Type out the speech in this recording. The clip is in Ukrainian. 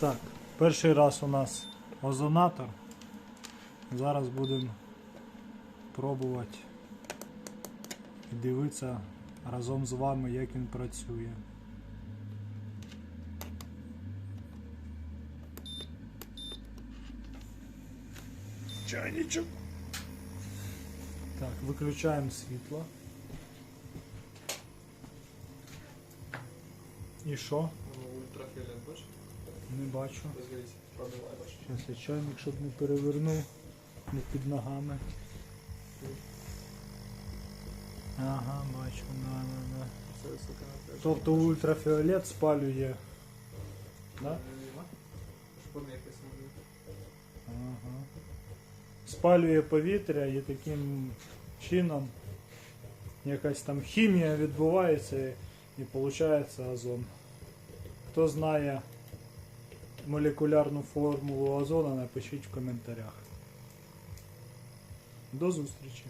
Так, перший раз у нас озонатор. Зараз будемо пробувати і дивитися разом з вами, як він працює. Чайничок. Так, виключаємо світло. І що? Не бачу. Зараз я чайник, щоб не перевернув не під ногами. Ага, бачу. Це висока напряження. Тобто ультрафіолет спалює. Да? Ага. Спалює повітря і таким чином якась там хімія відбувається і виходить озон. Хто знає молекулярну формулу озона, напишіть в коментарях. До зустрічі!